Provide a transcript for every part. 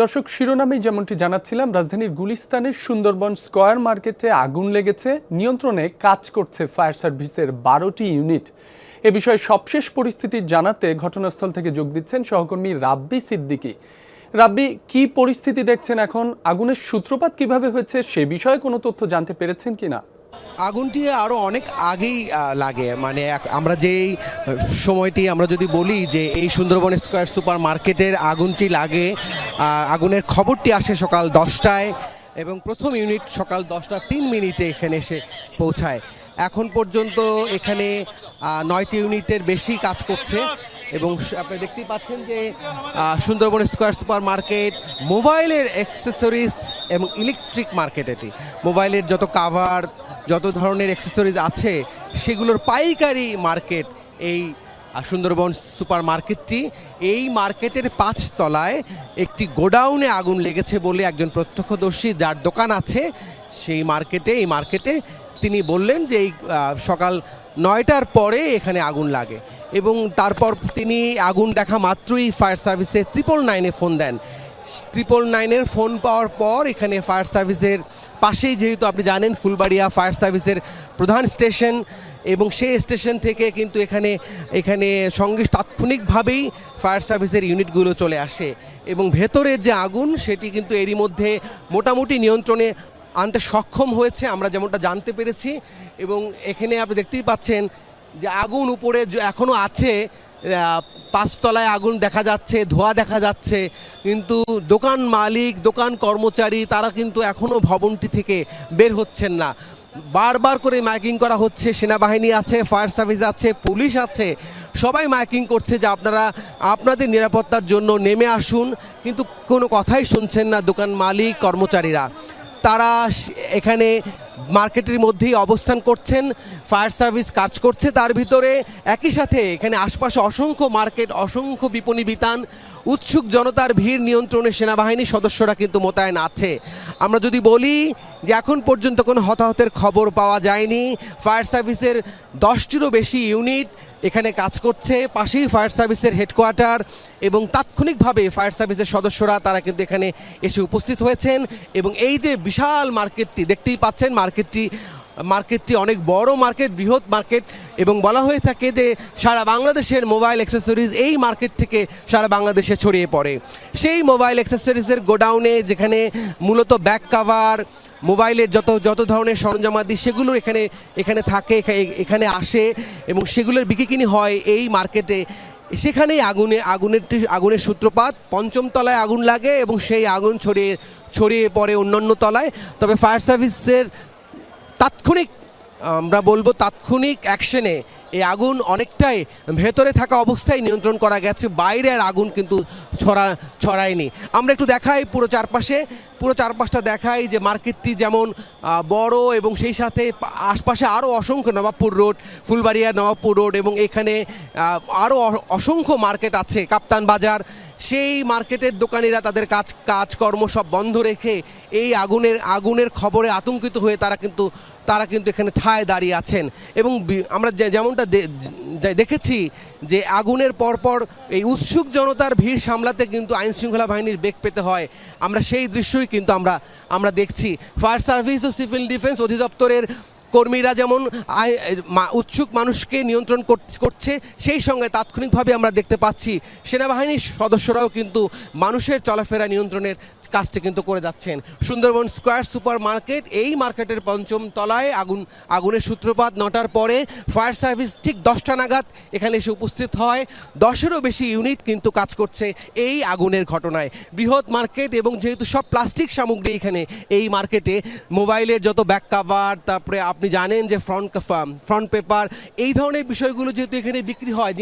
দর্শক শিরোনামে যেমনটি জানাচ্ছিলাম, রাজধানীর গুলিস্তানের সুন্দরবন স্কয়ার মার্কেটে আগুন লেগেছে। নিয়ন্ত্রণে কাজ করছে ফায়ার সার্ভিসের বারোটি ইউনিট। এ বিষয়ে সবশেষ পরিস্থিতি জানাতে ঘটনাস্থল থেকে যোগ দিচ্ছেন সহকর্মী রাব্বি সিদ্দিকি। রাব্বি, কি পরিস্থিতি দেখছেন এখন? আগুনের সূত্রপাত কীভাবে হয়েছে? সে বিষয়ে কোনো তথ্য জানতে পেরেছেন কিনা? আগুনটি আরও অনেক আগেই লাগে। মানে আমরা যেই সময়টি আমরা যদি বলি যে এই সুন্দরবন স্কোয়ার সুপার মার্কেটের আগুনটি লাগে আগুনের খবরটি আসে সকাল দশটায় এবং প্রথম ইউনিট সকাল দশটা তিন মিনিটে এখানে এসে পৌঁছায়। এখন পর্যন্ত এখানে নয়টি ইউনিটের বেশি কাজ করছে এবং আপনি দেখতেই পাচ্ছেন যে সুন্দরবন স্কোয়ার সুপার মার্কেট মোবাইলের অ্যাক্সেসরিজ এবং ইলেকট্রিক মার্কেট এটি। মোবাইলের যত কাভার যত ধরনের অ্যাক্সেসরিজ আছে, সেগুলোর পাইকারি মার্কেট এই সুন্দরবন সুপার মার্কেটটি এই মার্কেটের পাঁচ তলায় একটি গোডাউনে আগুন লেগেছে বলে একজন প্রত্যক্ষদর্শী যার দোকান আছে, সেই মার্কেটে এই মার্কেটে তিনি বললেন যে এই সকাল নয়টার পরে এখানে আগুন লাগে। এবং তারপর তিনি আগুন দেখা মাত্রই ফায়ার সার্ভিসে ট্রিপল নাইনে ফোন দেন। ট্রিপল নাইনের ফোন পাওয়ার পর এখানে ফায়ার সার্ভিসের পাশেই যেহেতু আপনি জানেন ফুলবাড়িয়া ফায়ার সার্ভিসের প্রধান স্টেশন এবং সেই স্টেশন থেকে কিন্তু এখানে এখানে সঙ্গে তাৎক্ষণিকভাবেই ফায়ার সার্ভিসের ইউনিটগুলো চলে আসে এবং ভেতরের যে আগুন সেটি কিন্তু এরই মধ্যে মোটামুটি নিয়ন্ত্রণে আনতে সক্ষম হয়েছে, আমরা যেমনটা জানতে পেরেছি। এবং এখানে আপনি দেখতেই পাচ্ছেন যে আগুন উপরে এখনও আছে পাঁচতলায় আগুন দেখা যাচ্ছে, ধোঁয়া দেখা যাচ্ছে, কিন্তু দোকান মালিক, দোকান কর্মচারী, তারা কিন্তু এখনও ভবনটি থেকে বের হচ্ছেন না। বারবার করে মাইকিং করা হচ্ছে, সেনাবাহিনী আছে, ফায়ার সার্ভিস আছে, পুলিশ আছে, সবাই মাইকিং করছে যে আপনারা, আপনাদের নিরাপত্তার জন্য নেমে আসুন, কিন্তু কোনো কথাই শুনছেন না দোকান মালিক, কর্মচারীরা। তারা এখানে মার্কেটের মধ্যেই অবস্থান করছেন, ফায়ার সার্ভিস কাজ করছে, তার ভিতরে একই সাথে এখানে আশপাশে অসংখ্য মার্কেট, অসংখ্য বিপণী বিতান, উৎসুক জনতার ভিড় নিয়ন্ত্রণে সেনাবাহিনীর সদস্যরা কিন্তু মোতায়েন আছে। আমরা যদি বলি যে এখন পর্যন্ত কোনো হতাহতের খবর পাওয়া যায়নি, ফায়ার সার্ভিসের দশটিরও বেশি ইউনিট এখানে কাজ করছে পাশেই ফায়ার সার্ভিসের হেডকোয়ার্টার এবং তাৎক্ষণিকভাবে ফায়ার সার্ভিসের সদস্যরা তারা কিন্তু এখানে এসে উপস্থিত হয়েছেন এবং এই যে বিশাল মার্কেটটি, দেখতেই পাচ্ছেন মার্কেটটি মার্কেটটি অনেক বড় মার্কেট, বৃহৎ মার্কেট এবং বলা হয়ে থাকে যে সারা বাংলাদেশের মোবাইল অ্যাক্সেসরিজ এই মার্কেট থেকে সারা বাংলাদেশে ছড়িয়ে পড়ে। সেই মোবাইল অ্যাক্সেসরিজের গোডাউনে যেখানে মূলত ব্যাক কাভার মোবাইলের যত যত ধরনের সরঞ্জামাদি সেগুলো এখানে এখানে থাকে এখানে আসে এবং সেগুলোর বিক্রি হয় এই মার্কেটে। সেখানেই আগুনে, আগুনের আগুনের সূত্রপাত, পঞ্চম তলায় আগুন লাগে এবং সেই আগুন ছড়িয়ে ছড়িয়ে পড়ে অন্যান্য তলায়। তবে ফায়ার সার্ভিসের তাৎক্ষণিক আমরা বলব তাৎক্ষণিক অ্যাকশনে এই আগুন অনেকটাই ভেতরে থাকা অবস্থায় নিয়ন্ত্রণ করা গেছে, বাইরে আর আগুন কিন্তু ছড়া, ছড়ায়নি। আমরা একটু দেখাই পুরো চারপাশে, পুরো চারপাশটা দেখাই যে মার্কেটটি যেমন বড় এবং সেই সাথে আশপাশে আরও অসংখ্য নবাবপুর রোড, ফুলবাড়িয়া নবাবপুর রোড এবং এখানে আরও অসংখ্য মার্কেট আছে, কাপ্তান বাজার। সেই মার্কেটের দোকানিরা তাদের কাজ, কাজকর্ম সব বন্ধ রেখে এই আগুনের আগুনের খবরে আতঙ্কিত হয়ে তারা কিন্তু তারা কিন্তু এখানে ঠায় দাঁড়িয়ে আছেন। এবং আমরা যেমনটা দেখেছি যে আগুনের পরপর এই উৎসুক জনতার ভিড় সামলাতে কিন্তু আইন শৃঙ্খলা বাহিনীর বেগ পেতে হয়। আমরা সেই দৃশ্যই কিন্তু আমরা আমরা দেখছি। ফায়ার সার্ভিস ও সিভিল ডিফেন্স অধিদপ্তরের কর্মীরা যেমন উৎসুক মানুষকে নিয়ন্ত্রণ কর- করছে, সেই সঙ্গে তাৎক্ষণিকভাবে আমরা দেখতে পাচ্ছি সেনাবাহিনীর সদস্যরাও কিন্তু মানুষের চলাফেরা নিয়ন্ত্রণের কাজটি কিন্তু করে যাচ্ছেন। সুন্দরবন স্কোয়ার সুপার মার্কেট, এই মার্কেটের পঞ্চম তলায় আগুন, আগুনের সূত্রপাত নটার পরে ফায়ার সার্ভিস ঠিক দশটা নাগাদ এখানে এসে উপস্থিত হয়। দশেরও বেশি ইউনিট কিন্তু কাজ করছে এই আগুনের ঘটনায়। বৃহৎ মার্কেট এবং যেহেতু সব প্লাস্টিক সামগ্রী এখানে, এই মার্কেটে মোবাইলের যত ব্যাক কাভার, তারপরে আপনি জানেন যে ফ্রন্ট ফ্রন্ট পেপার এই ধরনের বিষয়গুলো যেহেতু এখানে বিক্রি হয়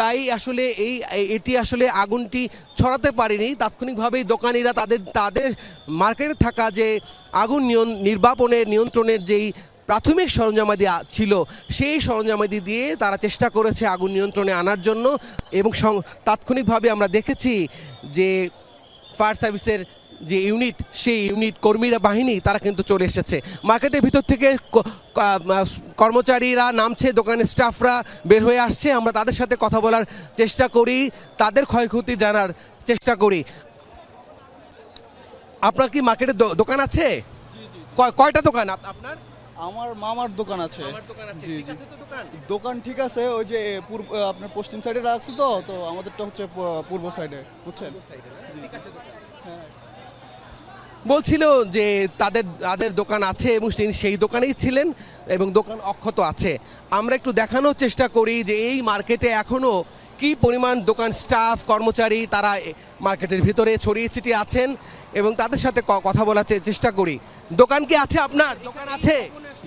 তাই আসলে এই এটি আসলে আগুনটি ছড়াতে পারেনি। তাৎক্ষণিকভাবেই দোকানিরা তাদের তাদের মার্কেটে থাকা যে আগুন নির্বাপনের নিয়ন্ত্রণের যেই প্রাথমিক সরঞ্জামাদি ছিল, সেই সরঞ্জামাদি দিয়ে তারা চেষ্টা করেছে আগুন নিয়ন্ত্রণে আনার জন্য এবং তাৎক্ষণিকভাবে আমরা দেখেছি যে ফায়ার সার্ভিসের যে ইউনিট সেই ইউনিট কর্মীরা বাহিনী তারা কিন্তু চলে এসেছে। মার্কেটের ভিতর থেকে কর্মচারীরা নামছে দোকানের স্টাফরা বের হয়ে আসছে। আমরা তাদের সাথে কথা বলার চেষ্টা করি তাদের ক্ষয়ক্ষতি জানার চেষ্টা করি। আপনার কি মার্কেটে দো- দোকান আছে? কয়- কয়টা দোকান আপনার? আমার মামার দোকান আছে। দোকান ঠিক আছে তো দোকান? দোকান ঠিক আছে ওই যে পূর্ব আপনার পশ্চিম সাইডে রাখছি তো তো আমাদেরটা হচ্ছে পূর্ব সাইডে বুঝছেন? বলছিল যে তাদের তাদের দোকান আছে এবং তিনি সেই দোকানেই ছিলেন এবং দোকান অক্ষত আছে। আমরা একটু দেখানোর চেষ্টা করি যে এই মার্কেটে এখনও কি পরিমাণ দোকান স্টাফ, কর্মচারী তারা মার্কেটের ভিতরে ছড়িয়ে ছিটিয়ে আছেন এবং তাদের সাথে কথা বলার চেষ্টা করি। দোকান কি আছে আপনার? দোকান আছে?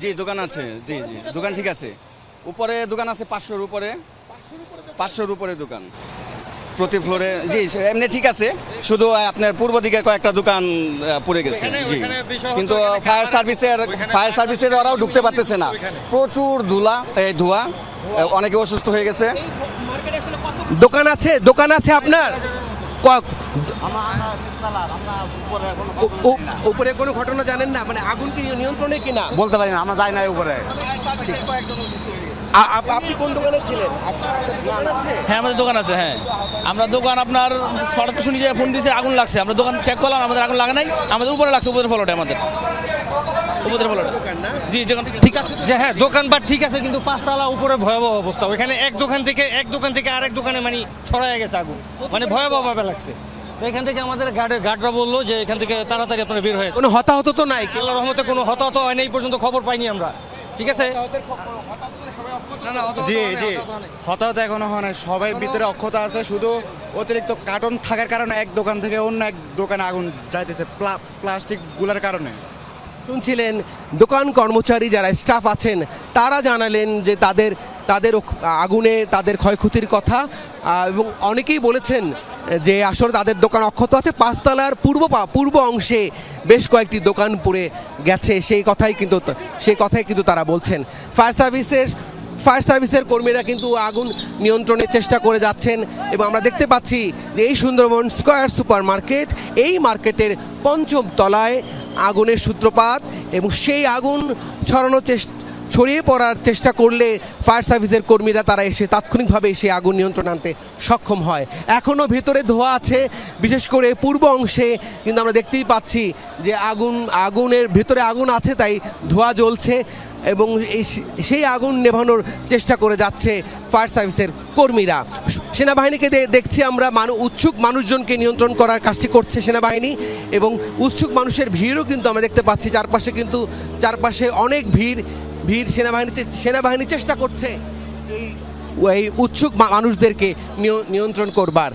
জি, দোকান আছে। জি জি, দোকান ঠিক আছে। উপরে দোকান আছে পাঁচশোর উপরে। পাঁচশোর উপরে দোকান। প্রতি ফ্লোরে জি এমনি ঠিক আছে। শুধু আপনার পূর্ব দিকে কয়েকটা দোকান পড়ে গেছে। জি। কিন্তু ফায়ার সার্ভিসের ফায়ার সার্ভিসের ওরাও ঢুকতে পারতেছে না। প্রচুর ধুলা এই ধোয়া অনেকে অসুস্থ হয়ে গেছে। দোকান আছে দোকান আছে আপনার? উপরে কোনো ঘটনা জানেন না? মানে আগুন কি নিয়ন্ত্রণে কিনা? বলতে পারি না আমরা যাই না উপরে। আপনি কোন দোকানে ছিলেন? হ্যাঁ আমাদের দোকান আছে হ্যাঁ। আমরা দোকান আপনার সড়ক শুনি যে ফোন দিয়েছে আগুন লাগছে। আমরা দোকান চেক করলাম আমাদের আগুন লাগে নাই। আমাদের উপরে লাগছে উপরের ফলটে আমাদের। উপরের ফলটে। জি দোকান ঠিক আছে যে হ্যাঁ দোকানপাট ঠিক আছে কিন্তু পাঁচতলা উপরে ভয়াবহ অবস্থা। ওইখানে এক দোকান থেকে এক দোকান থেকে আরেক দোকানে মানে ছড়ায় গেছে আগুন। মানে ভয়াবহ ভাবে লাগছে এখান থেকে আমাদের গার্ডে গার্ডরা বলল যে এখান থেকে তাড়াতাড়ি আপনারা বের হয়ে। কোনো হতাহত তো নাই? আল্লাহ রহমতে কোনো হতাহত হয়নি এই পর্যন্ত খবর পাইনি আমরা। ঠিক আছে? জি জি। হতাহত এখনও হয় না সবাই ভিতরে অক্ষত আছে শুধু অতিরিক্ত কার্টন থাকার কারণে এক দোকান থেকে অন্য এক দোকানে আগুন যাইতেছে প্লাস্টিকগুলার কারণে। শুনছিলেন দোকান কর্মচারী যারা স্টাফ আছেন তারা জানালেন যে তাদের তাদের আগুনে তাদের ক্ষয়ক্ষতির কথা এবং অনেকেই বলেছেন যে আসলে তাদের দোকান অক্ষত আছে। পাঁচতলার পূর্ব পা- পূর্ব অংশে বেশ কয়েকটি দোকান পুড়ে গেছে সেই কথাই কিন্তু সেই কথাই কিন্তু তারা বলছেন। ফায়ার সার্ভিসের ফায়ার সার্ভিসের কর্মীরা কিন্তু আগুন নিয়ন্ত্রণের চেষ্টা করে যাচ্ছেন এবং আমরা দেখতে পাচ্ছি যে এই সুন্দরবন স্কোয়ার সুপার মার্কেট, এই মার্কেটের পঞ্চম তলায় আগুনের সূত্রপাত এবং সেই আগুন ছড়ানোর চেষ্টা ছড়িয়ে পড়ার চেষ্টা করলে ফায়ার সার্ভিসের কর্মীরা তারা এসে তাৎক্ষণিকভাবে সেই আগুন নিয়ন্ত্রণ আনতে সক্ষম হয়। এখনও ভেতরে ধোয়া আছে, বিশেষ করে পূর্ব অংশে, কিন্তু আমরা দেখতেই পাচ্ছি যে আগুন, আগুনের ভেতরে আগুন আছে, তাই ধোঁয়া জ্বলছে এবং সেই আগুন নেভানোর চেষ্টা করে যাচ্ছে ফায়ার সার্ভিসের কর্মীরা। সেনাবাহিনীকে দেখছি আমরা, মানু, উৎসুক মানুষজনকে নিয়ন্ত্রণ করার কাজটি করছে সেনাবাহিনী এবং উৎসুক মানুষের ভিড়ও কিন্তু আমরা দেখতে পাচ্ছি। চারপাশে কিন্তু, চারপাশে অনেক ভিড় ভিড় সেনাবাহিনী সেনাবাহিনী চেষ্টা করছে এই উৎসুক মানুষদেরকে নিয়ন্ত্রণ করবার।